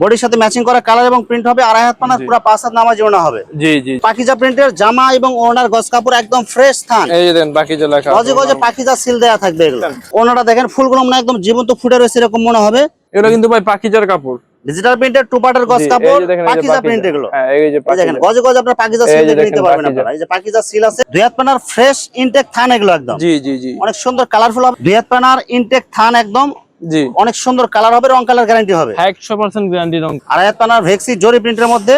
বডির সাথে ম্যাচিং করা কালার এবং প্রিন্ট হবে আড়াই হাত পানা পুরো পাঁচ হাত নামাজ ওড়না হবে। জি জি। পাকিজা প্রিন্টের জামা এবং ওড়নার গজ কাপড় একদম ফ্রেশ থান। এই যে দেখেন লেখা গজে গজে পাকিজা সিল দেওয়া থাকবে এগুলো। ওড়নাটা দেখেন ফুলগুলো মনে হয় একদম জীবন্ত ফুটে রয়েছে এরকম মনে হবে। এগুলো কিন্তু ভাই পাখিজার কাপড়। ডিজিটাল প্রিন্টের টু পার্টের গজ কাপড় পাকিজা পাকিজা। প্রিন্ট এগুলো। হ্যাঁ এই যে দেখেন গজে গজে আপনার পাকিজা সিল দেখে নিতে পারবেন আপনারা। এই যে পাকিজা সিল আছে দুই হাত পানার ফ্রেশ ইনটেক থান এগুলো একদম। জি জি জি। অনেক সুন্দর কালারফুল হবে। দুই হাত পানার ইনটেক থান একদম। জি। অনেক সুন্দর কালার হবে রং কালার গ্যারান্টি হবে। একশো পার্সেন্ট গ্যারান্টি রং। আর হাত পানার ভেক্সি জরি প্রিন্টের মধ্যে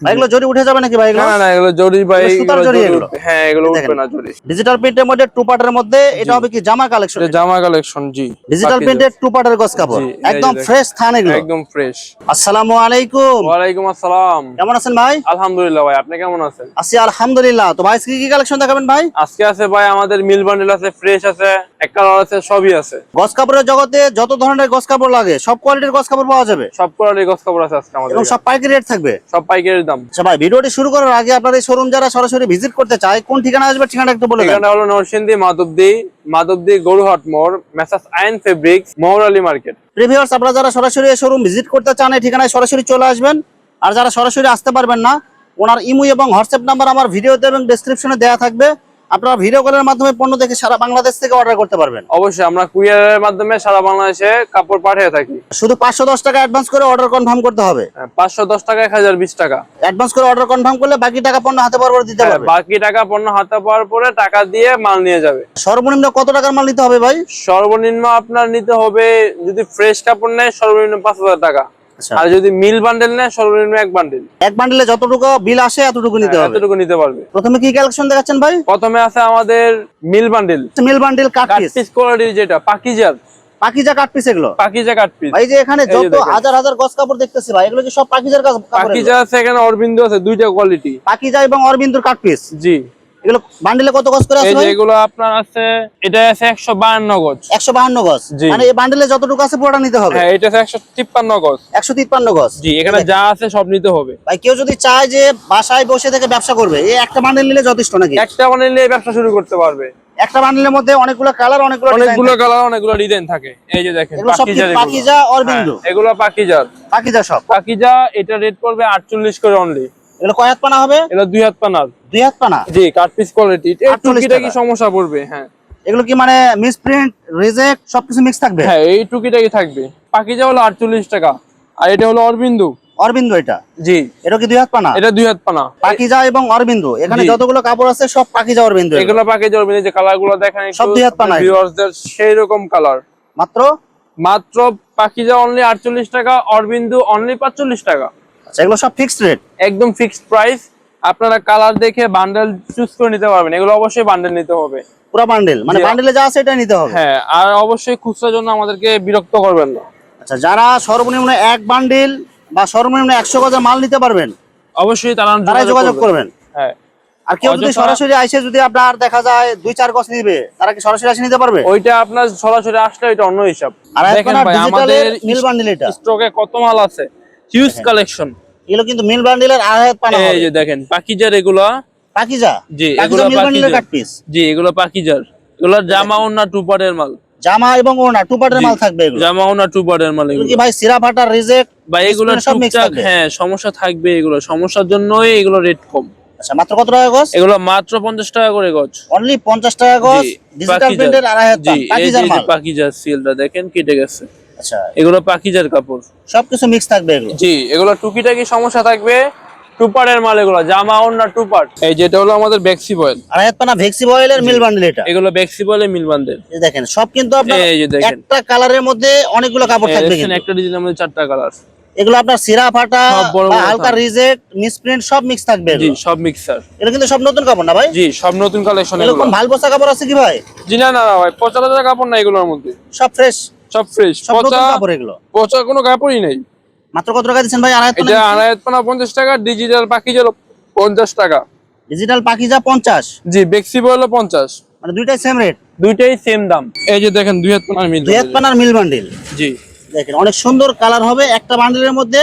এগুলো জরি উঠে যাবে নাকি ভাই এগুলো? না না এগুলো জরি সুতার জরি এগুলো। হ্যাঁ এগুলো উঠবে না জরি। ডিজিটাল প্রিন্টের মধ্যে টু পার্টের মধ্যে এটা হবে কি? জামা কালেকশন জামা কালেকশন জি। ডিজিটাল প্রিন্টের টু পার্টের গজ কাপড়। একদম ফ্রেশ থান এগুলো। একদম ফ্রেশ আসসালামু আলাইকুম। ওয়ালাইকুম আসসালাম। কেমন আছেন ভাই? আলহামদুলিল্লাহ ভাই আপনি কেমন আছেন? আছি আলহামদুলিল্লাহ। তো ভাই কি কি কালেকশন দেখাবেন ভাই? আজকে আছে ভাই আমাদের মিল বান্ডেল আছে ফ্রেশ আছে এক কালার আছে সবই আছে। গজ কাপড়ের জগতে যত ধরনের গজ কাপড় লাগে সব কোয়ালিটির গজ কাপড় পাওয়া যাবে। সব কোয়ালিটির গস কাপড় আছে আজকে আমাদের এবং সব পাইকারি রেট থাকবে। সব পাইকারি দাম। আচ্ছা ভাই ভিডিওটি শুরু করার আগে আপনার এই শোরুম যারা সরাসরি ভিজিট করতে চায় কোন ঠিকানা আসবে ঠিকানা একটু বলে ঠিকানা হলো নরসিংদী মাধবদী মাধবদী গরুহাট মোড় মেসাস আইন ফেব্রিক্স মৌরালি মার্কেট প্রিভিয়ার্স আপনারা যারা সরাসরি এই শোরুম ভিজিট করতে চান এই ঠিকানায় সরাসরি চলে আসবেন। আর যারা সরাসরি আসতে পারবেন না ওনার ইমু এবং হোয়াটসঅ্যাপ নাম্বার আমার ভিডিওতে এবং ডেসক্রিপশনে দেওয়া থাকবে। আপনারা ভিডিও কলের মাধ্যমে পণ্য দেখে সারা বাংলাদেশ থেকে অর্ডার করতে পারবেন। অবশ্যই আমরা কুরিয়ারের মাধ্যমে সারা বাংলাদেশে কাপড় পাঠিয়ে থাকি। শুধু পাঁচশো দশ টাকা অ্যাডভান্স করে অর্ডার কনফার্ম করতে হবে। পাঁচশো দশ টাকা এক হাজার বিশ টাকা। অ্যাডভান্স করে অর্ডার কনফার্ম করলে বাকি টাকা পণ্য হাতে পারবার দিতে হ্যাঁ, পারবে। বাকি টাকা পণ্য হাতে পাওয়ার পরে টাকা দিয়ে মাল নিয়ে যাবে। সর্বনিম্ন কত টাকার মাল নিতে হবে ভাই? সর্বনিম্ন আপনার নিতে হবে যদি ফ্রেশ কাপড় নেয় সর্বনিম্ন পাঁচ হাজার টাকা। আর যদি মিল বান্ডেল নেয় সর্বনিম্ন এক বান্ডেল এক বান্ডেলে যতটুকু বিল আসে এতটুকু নিতে হবে। এতটুকু নিতে পারবে। প্রথমে কি কালেকশন দেখাচ্ছেন ভাই? প্রথমে আছে আমাদের mill bundle mill bundle cut piece quality যেটা পাকিজার। পাকিজা কাট পিস এগুলো? পাকিজা কাট পিস ভাই যে এখানে যত হাজার হাজার গজ কাপড় দেখতেছি ভাই এগুলো কি সব পাকিজার কাজ কাপড় পাকিজা আছে এখানে অরবিন্দ আছে দুইটা কোয়ালিটি পাকিজা এবং অরবিন্দুর কাট পিস জি। এগুলো বান্ডিলে কত গজ করে আছে যে ভাই? এগুলো আপনার আছে এটা আছে একশো বায়ান্ন গজ। একশো বাহান্ন গজ। মানে এই বান্ডিলে যতটুকু আছে পুরোটা নিতে হবে? হ্যাঁ এটা আছে একশো তিপ্পান্ন গজ। একশো তিপ্পান্ন গজ। জি এখানে যা আছে সব নিতে হবে। ভাই কেউ যদি চায় যে বাসায় বসে থেকে ব্যবসা করবে এই একটা বান্ডিল নিলে যথেষ্ট নাকি? একটা মানে নিলে ব্যবসা শুরু করতে পারবে। একটা বান্ডিলের মধ্যে অনেকগুলো কালার অনেকগুলো অনেকগুলো কালার অনেকগুলো ডিজাইন থাকে। এই যে দেখেন কি? পাকিজার এগুলো। পাকিজা অরবিন্দু হ্যাঁ, এগুলো পাকিজা সব। পাকিজা এটা রেট পড়বে আটচল্লিশ করে অনলি এগুলো কয় হাত পানা হবে? এটা দুই হাত পানার দুই হাত পানা? জি কাট পিস কোয়ালিটি টুকিটা কি সমস্যা পড়বে? হ্যাঁ। এগুলো কি মানে মিসপ্রিন্ট রিজেক্ট সবকিছু মিক্স থাকবে? হ্যাঁ এই টুকিটা কি থাকবে? পাকিজা হলো আটচল্লিশ টাকা। আর এটা হলো অরবিন্দু। অরবিন্দু এটা? জি। এটা কি দুই হাত পানা? এটা দুই হাত পানা। পাকিজা এবং অরবিন্দু। এখানে যতগুলো কাপড় আছে সব পাকিজা অরবিন্দু এগুলো। পাকিজা অরবিন্দু যে কালারগুলো দেখেন সব দুই হাত পানা এগুলো। ভিউয়ার্সদের সেই রকম কালার। মাত্র? মাত্র পাকিজা অনলি আটচল্লিশ টাকা অরবিন্দু অনলি পাঁচচল্লিশ টাকা। আচ্ছা এগুলো সব ফিক্সড রেট একদম ফিক্সড প্রাইস আপনারা কালার দেখে বান্ডেল চুজ করে নিতে পারবেন। এগুলো অবশ্যই বান্ডেল নিতে হবে। পুরো বান্ডেল মানে বান্ডেলে যা আছে এটা নিতে হবে? হ্যাঁ আর অবশ্যই খুচরার জন্য আমাদেরকে বিরক্ত করবেন না। আচ্ছা যারা সর্বনিম্ন এক বান্ডিল বা সর্বনিম্ন একশো গজের মাল নিতে পারবেন অবশ্যই তারা তারাই যোগাযোগ করবেন। হ্যাঁ। আর কেউ যদি সরাসরি আইসে যদি আপনার দেখা যায় দুই চার গজ নিবে তারা কি সরাসরি আসে নিতে পারবে? ওইটা আপনার সরাসরি আসলে ওইটা অন্য হিসাব। আর দেখেন এখন ভাই আমাদের এটা। স্টকে কত মাল আছে? হিউজ কালেকশন এগুলো কিন্তু মিল বান্ডিলের আড়াই হাত পানা এই যে দেখেন পাকিজার এগুলা। পাকিজা? জি, এগুলো মিল বান্ডিলের কাট পিস জি এগুলো পাকিজার। এগুলো জামা ওনা টু পার্টের মাল। জামা এবং ওনা টু পার্টের মাল থাকবে এগুলো। জামা ওনা টু পার্টের মাল এগুলো। কি ভাই সিরা ফাটা রিজেক্ট? বা এগুলো টুকটাক? হ্যাঁ সমস্যা থাকবে এগুলো। সমস্যার জন্যই এগুলো রেট কম। আচ্ছা মাত্র কত টাকা গজ? এগুলো মাত্র পঞ্চাশ টাকা করে গজ। অনলি পঞ্চাশ টাকা গজ? ডিজিটাল প্রিন্টের আড়াই হাত পাকিজার মাল। পাকিজার সিলটা দেখেন কেটে গেছে। আচ্ছা। এগুলো পাকিজার কাপড়। সবকিছু মিক্স থাকবে এগুলো? জি এগুলো টুকিটাকি সমস্যা থাকবে। টুপারের মাল এগুলো জামা টুপার। এই যেটা হলো আমাদের বেক্সি বয়েল পানা ভেক্সি বয়েলের মিল বান্ডিল এটা। এগুলো বয়েলে মিল বান্ডেল এই দেখেন সব কিন্তু আপনার এই একটা কালারের মধ্যে অনেকগুলো কাপড় থাকবে কিন্তু। একটা ডিজাইনের মধ্যে চারটা কালার এগুলো আপনার সিরা ফাটা হালকা রিজেক্ট মিসপ্রিন্ট সব মিক্স থাকবে জি সব মিক্সার এগুলো কিন্তু সব নতুন কাপড় না ভাই? জি সব নতুন কালেকশন এরকম কাপড় আছে কি ভাই? জি না না ভাই পচা টাচা কাপড় না এগুলোর মধ্যে। সব ফ্রেশ সব ফ্রেশ পচা কাপড় এগুলো? পচা কোনো কাপড়ই নেই। মাত্র কত টাকা দিচ্ছেন ভাই? এটা পানা পঞ্চাশ টাকা ডিজিটাল পঞ্চাশ টাকা। ডিজিটাল পঞ্চাশ? জি বেক্সি পঞ্চাশ। মানে দুইটাই সেম রেট দুইটাই সেম দাম। এই যে দেখেন দুই হাত পানার মিল। দুই হাত পানার মিল বান্ডিল জি। দেখেন অনেক সুন্দর কালার হবে। একটা বান্ডিলের মধ্যে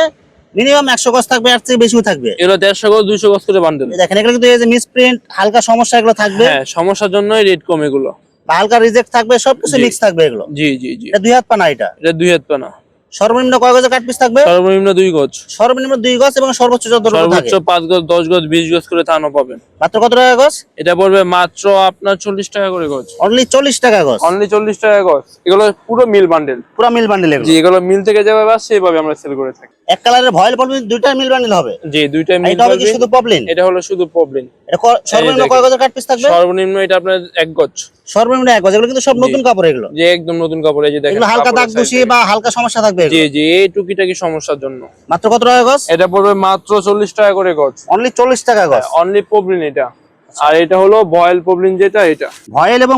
মিনিমাম একশো গজ থাকবে এর থেকে বেশিও থাকবে। এগুলো দেড়শো গজ দুইশো গজ করে বান্ডেল দেখেন এগুলো কিন্তু এই যে মিসপ্রিন্ট হালকা সমস্যা এগুলো থাকবে। হ্যাঁ সমস্যার জন্যই রেট কম এগুলো। হালকা রিজেক্ট থাকবে সবকিছু। মিক্স থাকবে এগুলো। জি জি জি। এটা দুই হাত পানা এটা? এটা দুই হাত পানা। সর্বনিম্ন কয় গজের কাট পিস থাকবে? সর্বনিম্ন দুই গজ। সর্বনিম্ন দুই গজ এবং সর্বোচ্চ গজ সর্বোচ্চ পাঁচ গজ দশ গজ বিশ গজ করে থানও পাবেন। মাত্র কত টাকা গজ? এটা পড়বে মাত্র আপনার চল্লিশ টাকা করে গজ। অনলি চল্লিশ টাকা গজ। অনলি চল্লিশ টাকা গজ। এগুলো পুরো মিল বান্ডেল পুরো মিল বান্ডেল এগুলো। জি এগুলো মিল থেকে যেভাবে আসছে সেভাবে আমরা সেল করে থাকি। এক কালারের ভয়েল পপলিন দুইটা মিল বান্ডেল হবে। জি দুইটা মিল এটা হবে কি শুধু পপলিন এটা হলো শুধু প্রবলেম এটা সর্বনিম্ন কয় গজের কাট পিস থাকবে? সর্বনিম্ন এটা আপনার এক গজ। সর্বনিম্ন এক গজ এগুলো কিন্তু সব নতুন কাপড় এগুলো। যে একদম নতুন কাপড় এই যে দেখেন এগুলো হালকা দাগ কাপড়ের বা হালকা সমস্যা থাকবে। জি জি এই টুকিটাকি সমস্যার জন্য। মাত্র কত টাকা গজ? এটা পড়বে মাত্র চল্লিশ টাকা করে গজ। অনলি চল্লিশ টাকা গজ? অনলি প্রবলেম এটা। আর এটা হলো ভয়েল প্রবলেম যেটা এটা। ভয়েল এবং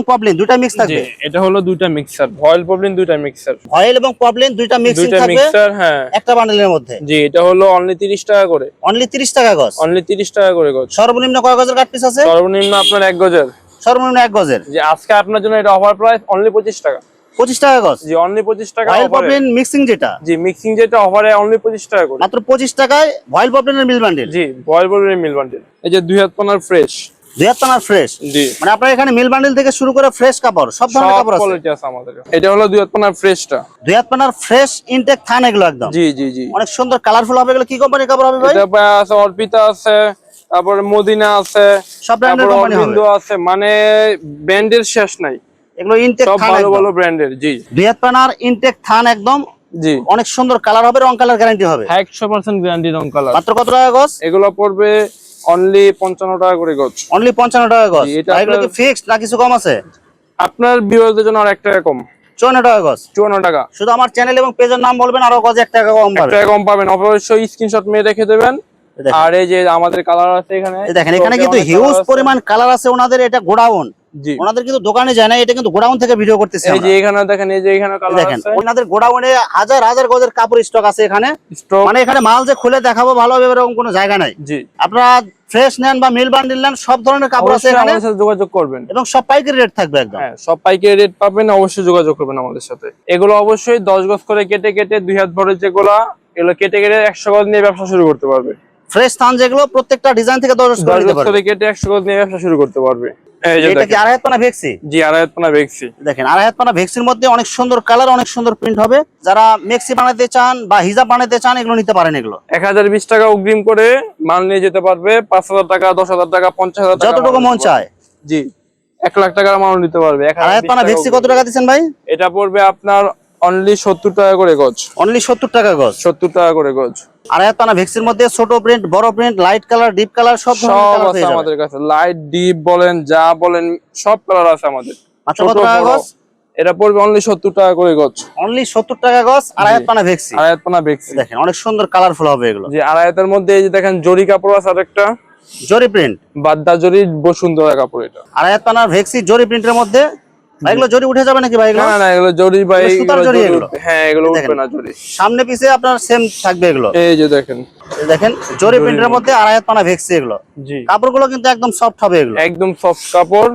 মিক্স থাকবে? এটা হলো মিক্সার ভয়েল দুইটা মিক্সার ভয়েল এবং মিক্সিং মিক্সার হ্যাঁ। একটা বান্ডেলের মধ্যে? জি এটা হলো অনলি তিরিশ টাকা করে। অনলি তিরিশ টাকা গজ? অনলি তিরিশ টাকা করে গজ। সর্বনিম্ন কয় গজের কাট পিস আছে? সর্বনিম্ন আপনার এক গজের। সর্বনিম্ন এক গজের? যে আজকে আপনার জন্য এটা অফার প্রাইস অনলি পঁচিশ টাকা। পঁচিশ টাকা গজ। জি অনলি পঁচিশ টাকা ভয়েল অফারে পপলিন মিক্সিং যেটা? জি মিক্সিং যেটা অফারে অনলি পঁচিশ টাকা করে। মাত্র পঁচিশ টাকায় ভয়েল পপলিনের মিল বান্ডেল জি বয়েল প্রবলেম মিল বান্ডেল এই যে দুই হাত পানার ফ্রেশ দুই হাত টানার ফ্রেশ জি। মানে আপনার এখানে মিল বান্ডেল থেকে শুরু করে ফ্রেশ কাপড় সব ধরনের কাপড় আছে? কোয়ালিটি আছে আমাদের। এটা হলো দুই হাত পানার ফ্রেশটা দুই হাত পানার ফ্রেশ ইনটেক থান এগুলো একদম? জি জি জি। অনেক সুন্দর কালারফুল হবে এগুলো। কি কোম্পানির কাপড় হবে ভাই? এটা আছে অর্পিতা আছে তারপরে মদিনা আছে সব ব্র্যান্ডের কোম্পানি হবে। আছে। মানে ব্র্যান্ডের শেষ নাই। এগুলো ইনটেক সব ভালো ভালো ব্র্যান্ডের জি। দুই ইনটেক থান একদম। জি। অনেক সুন্দর কালার হবে রং কালার গ্যারান্টি হবে। একশো পার্সেন্ট গ্যারান্টি রং কালার মাত্র কত টাকা গজ? এগুলো পড়বে অনলি পঞ্চান্ন টাকা করে গজ। অনলি পঞ্চান্ন টাকা গজ। এগুলো কি ফিক্সড না কিছু কম আছে? আপনার বিরোধের জন্য আর এক টাকা কম। চুয়ান্ন টাকা গজ। চুয়ান্ন টাকা। শুধু আমার চ্যানেল এবং পেজের নাম বলবেন আরও গজ এক টাকা কম এক পাবে টাকা কম পাবেন। অবশ্যই স্ক্রিনশট মেরে রেখে দেবেন। আর এই যে আমাদের কালার আছে এখানে দেখেন এখানে কিন্তু হিউজ পরিমাণ কালার আছে ওনাদের এটা গোডাউন। ওনাদের কিন্তু দোকানে যায় না এটা কিন্তু গোডাউন থেকে ভিডিও করতেছে এই যে এখানে দেখেন এই যে এখানে কালার দেখেন ওনাদের গোডাউনে হাজার হাজার গজের কাপড় স্টক আছে এখানে। স্টক মানে এখানে মাল যে খুলে দেখাবো ভালোভাবে এরকম কোনো জায়গা নাই। জি। আপনারা ফ্রেশ নেন বা মিল বান্ডিল নেন সব ধরনের কাপড় আছে এখানে। আমাদের সাথে যোগাযোগ করবেন। এবং সব পাইকারি রেট থাকবে একদম। হ্যাঁ সব পাইকারি রেট পাবেন অবশ্যই যোগাযোগ করবেন আমাদের সাথে। এগুলো অবশ্যই দশ গজ করে কেটে কেটে দুই হাত ভরে যেগুলো এগুলো কেটে কেটে একশো গজ নিয়ে ব্যবসা শুরু করতে পারবে। ফ্রেশ থান যেগুলো প্রত্যেকটা ডিজাইন থেকে দশ করে দশ দিতে গজ করে কেটে একশো গজ নিয়ে ব্যবসা শুরু করতে পারবে। এটা কি আড়াই হাত পানা ভেক্সি? জি আড়াই হাত পানা বেগছি দেখেন আড়াই হাত পানা ভেক্সির মধ্যে অনেক সুন্দর কালার অনেক সুন্দর প্রিন্ট হবে। যারা মেক্সি বানাতে চান বা হিজাব বানাতে চান এগুলো নিতে পারেন এগুলো। এক হাজার বিশ টাকা অগ্রিম করে মাল নিয়ে যেতে পারবে পাঁচ হাজার টাকা দশ হাজার টাকা পঞ্চাশ হাজার যতটুকু মন চায়। জি এক লাখ টাকার মাল নিতে পারবে। এক হাজার আড়াই হাত পানা ভেক্সি কত টাকা দিচ্ছেন ভাই? এটা পড়বে আপনার অনলি সত্তর টাকা করে গজ। অনলি সত্তর টাকা গজ। সত্তর টাকা করে গজ। আড়াই হাত ভেক্সির মধ্যে ছোট প্রিন্ট বড় print light colour deep colour সব সব আছে আমাদের কাছে। লাইট ডিপ বলেন যা বলেন সব কালার আছে আমাদের। মাত্র ছোট বড়। এটা পড়বে অনলি সত্তর টাকা করে গজ। অনলি সত্তর টাকা গজ আড়াই হাত পানা ভেক্সি আড়াইত পানা বেগছি দেখেন অনেক সুন্দর কালারফুল হবে এগুলো। যে আড়াইতের মধ্যে এই যে দেখেন জরি কাপড় আছে আরেকটা। জরি প্রিন্ট বাদ্দা জরি বসুন্ধরা কাপড় এটা। আড়াই হাত পানার ভেক্সি জরি প্রিন্টের মধ্যে এগুলো জরি উঠে যাবে নাকি ভাই এগুলো? না না এগুলো জরি বা সুতার জরি জরি এগুলো? হ্যাঁ এগুলো উঠবে না জরি সামনে পিছে আপনার সেম থাকবে এগুলো। এই যে দেখেন। দেখেন জরি প্রিন্টের মধ্যে আড়াই হাত পানা ভেক্সি এগুলো। জি। কাপড়গুলো কিন্তু একদম সফট হবে এগুলো। একদম সফট কাপড়।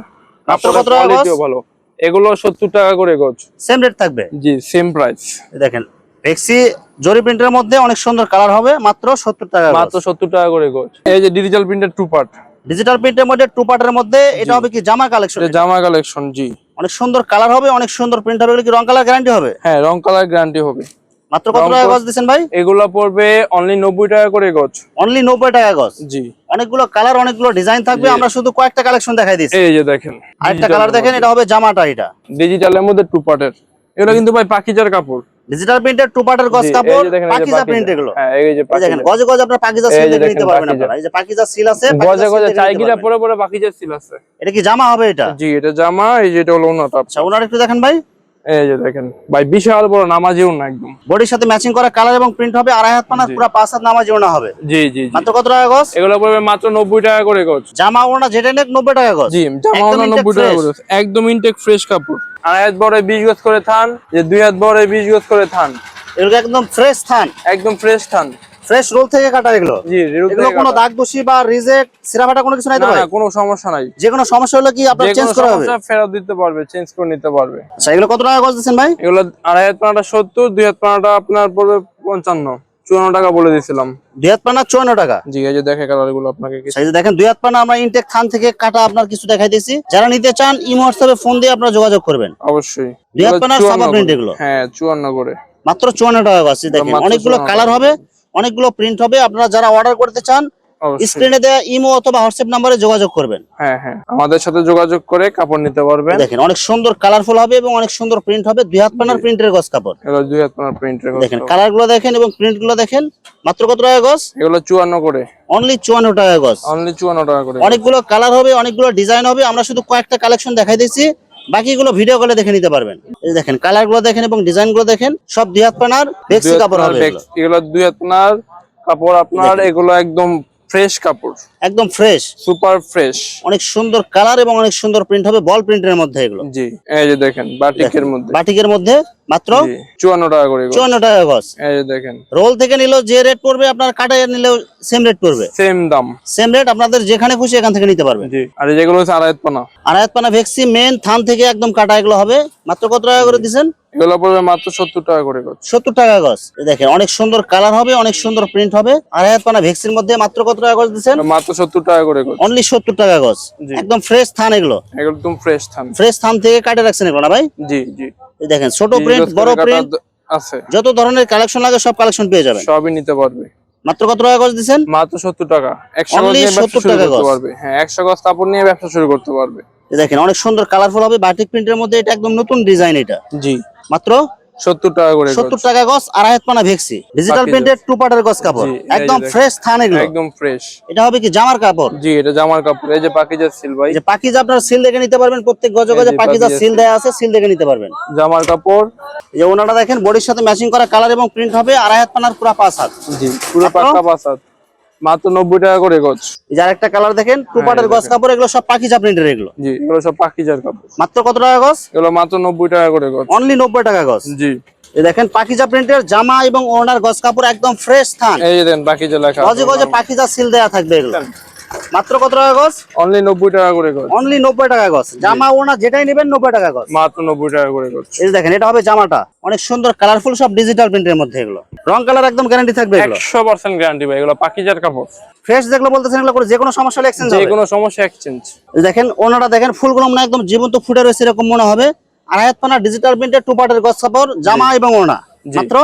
মাত্র কত কোয়ালিটিও ভালো। এগুলো সত্তর টাকা করে গজ। সেম রেট থাকবে? জি সেম প্রাইস দেখেন ভেক্সি জরি প্রিন্টের মধ্যে অনেক সুন্দর কালার হবে মাত্র সত্তর টাকা মাত্র সত্তর টাকা করে গজ। এই যে ডিজিটাল প্রিন্টের টু পার্ট ডিজিটাল প্রিন্টের মধ্যে টু পার্টের মধ্যে এটা হবে কি জামা কালেকশন জামা কালেকশন জি। অনেক সুন্দর কালার হবে অনেক সুন্দর প্রিন্ট হবে। কি রং কালার গ্যারান্টি হবে? হ্যাঁ রং কালার গ্যারান্টি হবে। মাত্র কত টাকা গজ দিচ্ছেন ভাই? এগুলো পড়বে অনলি নব্বই টাকা করে গজ। অনলি নব্বই টাকা গজ? জি। অনেকগুলো কালার অনেকগুলো ডিজাইন থাকবে আমরা শুধু কয়েকটা কালেকশন দেখাই দিচ্ছি। এই যে দেখেন আরেকটা কালার দেখেন এটা হবে জামাটা এটা। ডিজিটালের মধ্যে টু পার্টের এগুলো কিন্তু ভাই পাখিজার কাপড়। ডিজিটাল প্রিন্টের টু পার্টের গজ কাপড় পাকিজা প্রিন্ট এগুলো। হ্যাঁ এই যে এই দেখেন। গজে গজে আপনার পাকিজা সিল নিতে পারবেন আপনারা। এই যে পাকিজা সিল আছে গজে পাকিজা গজে চাইগিরা। পরে পরে পাখিজার সিল আছে। এটা কি জামা হবে এটা? জি এটা জামা এই যে এটা হলো ওনাটা আচ্ছা ওনার একটু দেখেন ভাই। এই যে দেখেন ভাই বিশাল বড় একদম। বডির সাথে ম্যাচিং করা কালার এবং প্রিন্ট হবে আড়াই হাত পানা পুরো পাঁচ হাত নামাজি ওনা হবে। জি জি জি। মাত্র কত টাকা গজ? এগুলো পড়বে মাত্র নব্বই টাকা করে গজ। জামা ওনা যেটা নেক টাকা গজ। জি জামা টাকা করে একদম ইনটেক ফ্রেশ কাপড়। আড়াই হাত বড় বিশ গজ করে থান যে দুই হাত বড় বিশ গজ করে থান। এগুলো একদম ফ্রেশ থান। একদম ফ্রেশ থান। ফ্রেশ রোল থেকে কাটা এগুলো? জি এগুলো কোনো দাগ দোষী বা রিজেক্ট সিরাফাটা কোনো কিছু নাই তো ভাই না কোনো সমস্যা নাই। যে কোনো সমস্যা হলে কি আপনার চেঞ্জ করা হবে? সমস্যা ফেরত দিতে পারবে চেঞ্জ করে নিতে পারবে। আচ্ছা এগুলো কত টাকা গজ দিচ্ছেন ভাই? এগুলো আড়াই হাত পানাটা সত্তর দুই হাত পানাটা আপনার পড়বে পঞ্চান্ন। চুয়ান্ন টাকা বলে দিয়েছিলাম। দুই হাত পানা চুয়ান্ন টাকা? জি এই যে দেখে কালারগুলো আপনাকে আচ্ছা, দেখেন দুই হাত পানা আমরা ইনটেক থান থেকে কাটা আপনার কিছু দেখাই দিয়েছি। যারা নিতে চান ইমো হোয়াটসঅ্যাপে ফোন দিয়ে আপনারা যোগাযোগ করবেন। অবশ্যই। দুই হাত পানার সাবা করে। এগুলো। হ্যাঁ চুয়ান্ন করে। মাত্র চুয়ান্ন টাকা এই দেখেন। অনেকগুলো কালার হবে। অনেকগুলো প্রিন্ট হবে। আপনারা যারা অর্ডার করতে চান অবশ্যই। স্ক্রিনে দেওয়া ইমো অথবা হোয়াটসঅ্যাপ নাম্বারে যোগাযোগ করবেন। হ্যাঁ হ্যাঁ। আমাদের সাথে যোগাযোগ করে কাপড় নিতে পারবেন। দেখেন অনেক সুন্দর কালারফুল হবে এবং অনেক সুন্দর প্রিন্ট হবে। দুই হাত পানার প্রিন্টের গজ কাপড়। এগুলো দুই হাত পানার প্রিন্টের দেখেন কালারগুলো দেখেন এবং মাত্র কত টাকা গজ? এগুলো চুয়ান্ন করে। অনলি চুয়ান্ন টাকা গজ। অনলি চুয়ান্ন টাকা করে। অনেকগুলো কালার হবে অনেকগুলো ডিজাইন হবে। আমরা শুধু কয়েকটা কালেকশন দেখাই দিচ্ছি বাকিগুলো ভিডিও কলে দেখে নিতে পারবেন এই দেখেন কালারগুলো দেখেন এবং ডিজাইনগুলো দেখেন সব দুই হাত পানার বেক্সি কাপড় হবে। এগুলো দুই হাত পানার কাপড় আপনার এগুলো একদম ফ্রেশ কাপড়। একদম ফ্রেশ। Super fresh. অনেক সুন্দর কালার এবং অনেক সুন্দর প্রিন্ট হবে বল প্রিন্টের মধ্যে এগুলো। জি এই যে দেখেন বাটিকের মধ্যে। বাটিকের মধ্যে মাত্র চুয়ান্ন টাকা করে। চুয়ান্ন টাকা গজ। এই যে দেখেন। রোল থেকে নিলেও যে রেট পড়বে আপনার কাটায় নিলেও সেম রেট পড়বে। সেম দাম। সেম রেট আপনাদের যেখানে খুশি এখান থেকে নিতে পারবেন জি আর এই যেগুলো হচ্ছে হাত পানা। আড়াইত পানা ভেক্সি মেন থান থেকে একদম কাটা এগুলো হবে। মাত্র কত টাকা করে দিচ্ছেন? এগুলো পড়বে মাত্র সত্তর টাকা করে। সত্তর টাকা এই দেখেন অনেক সুন্দর কালার হবে অনেক সুন্দর প্রিন্ট হবে। আড়াইত পানা ভেক্সির মধ্যে মাত্র কত টাকা গজ দিচ্ছেন? মাত্র সত্তর টাকা করে। অনলি সত্তর টাকা জি। একদম ফ্রেশ থান এগুলো। একদম ফ্রেশ থান। ফ্রেশ থান থেকে কাটে রাখছেন এগুলো না ভাই? জি জি। দেখেন ছোট প্রিন্ট বড় প্রিন্ট আছে। যত ধরনের কালেকশন লাগে সব কালেকশন পেয়ে যাবেন। সবই নিতে পারবে। মাত্র কত টাকা গজ দিচ্ছেন? মাত্র সত্তর টাকা। একশো গজ নিয়ে ব্যবসা শুরু করতে পারবে। হ্যাঁ একশো গজ কাপড় নিয়ে ব্যবসা শুরু করতে পারবে। দেখেন অনেক সুন্দর কালারফুল হবে বাটিক প্রিন্টের মধ্যে এটা একদম নতুন ডিজাইন এটা। জি। মাত্র সত্তর টাকা করে সত্তর টাকা আড়াই হাত পানা ভেক্সি। ডিজিটাল টু পার্টের গজ কাপড়। একদম দেখেন। ফ্রেশ থান এগুলো। একদম ফ্রেশ এটা হবে কি জামার কাপড়? জি এটা জামার কাপড়। এই যে সিল ভাই। যে পাকিজা আপনার সিল দেখে নিতে পারবেন প্রত্যেক গজে গজে পাকিজা সিল দেয়া আছে সিল দেখে নিতে পারবেন। জামার কাপড়। এই ওনাটা দেখেন বডির সাথে ম্যাচিং করা কালার এবং প্রিন্ট হবে আড়াই হাত পানার পুরা পাঁচ হাত। জি পুরো? পাক্কা পাসাদ মাত্র নব্বই টাকা করে গজ। যার একটা কালার দেখেন টুপাটের গছ গজ কাপড় এগুলো সব পাকিজা প্রিন্টের এগুলো? জি এগুলো সব পাকিজার কাপড়। মাত্র কত টাকা গজ? এগুলো মাত্র নব্বই টাকা করে গজ। অনলি নব্বই টাকা গজ? জি। এই দেখেন পাকিজা প্রিন্টের জামা এবং ওনার গছ কাপড় একদম ফ্রেশ থান। এই দেখেন পাকিজা লেখা গজে গজে পাকিজা সিল দেয়া থাকবে এগুলো। মাত্র কত টাকা গজ? অনলি নব্বই টাকা করে গজ। অনলি নব্বই টাকা গজ। জামা ওনা যেটাই নেবেন নব্বই টাকা গজ। মাত্র নব্বই টাকা করে গজ। এই দেখেন এটা হবে জামাটা। অনেক সুন্দর কালারফুল সব ডিজিটাল প্রিন্টের মধ্যে এগুলো। রং কালার একদম গ্যারান্টি থাকবে এগুলো। একশো পার্সেন্ট গ্যারান্টি ভাই এগুলো পাকিজার কাপড়। ফ্রেশ যেগুলো বলতেছেন এগুলো করে যে কোনো সমস্যা হলে এক্সচেঞ্জ যে কোনো সমস্যা এক্সচেঞ্জ দেখেন ওনাটা দেখেন ফুলগুলো মনে একদম জীবন্ত ফুটে রয়েছে এরকম মনে হবে। আড়াইহাত পানা ডিজিটাল প্রিন্টের টু পার্টের গজ কাপড় জামা এবং ওনা। মাত্র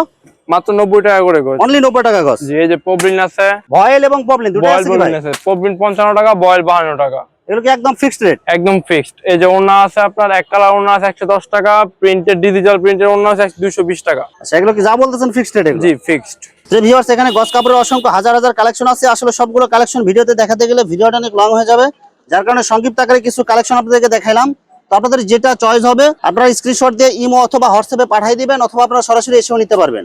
মাত্র নব্বই টাকা করে গজ। অনলি নব্বই টাকা গজ। জি এই যে পবলিন আছে ভয়েল এবং পবলিন দুটো আছে পবলিন আছে। পবলিন পঞ্চান্ন টাকা বয়েল বাহান্ন টাকা। এগুলো কি একদম ফিক্সড রেট একদম ফিক্সড এই যে ওনা আছে আপনার এক কালার ওনা আছে একশো দশ টাকা প্রিন্টেড ডিজিটাল প্রিন্টের ওনা আছে দুইশো বিশ টাকা। আচ্ছা এগুলো কি যা বলতেছেন ফিক্সড রেট জি ফিক্সড যে ভিউয়ার্স এখানে গস কাপড়ের অসংখ্য হাজার হাজার কালেকশন আছে। আসলে সবগুলো কালেকশন ভিডিওতে দেখাতে গেলে ভিডিওটা অনেক লং হয়ে যাবে। যার কারণে সংক্ষিপ্ত আকারে কিছু কালেকশন আপনাদেরকে দেখাইলাম। তো আপনাদের যেটা চয়েস হবে আপনারা স্ক্রিনশট দিয়ে ইমো অথবা হোয়াটসঅ্যাপে পাঠিয়ে দিবেন অথবা আপনারা সরাসরি এসেও নিতে পারবেন।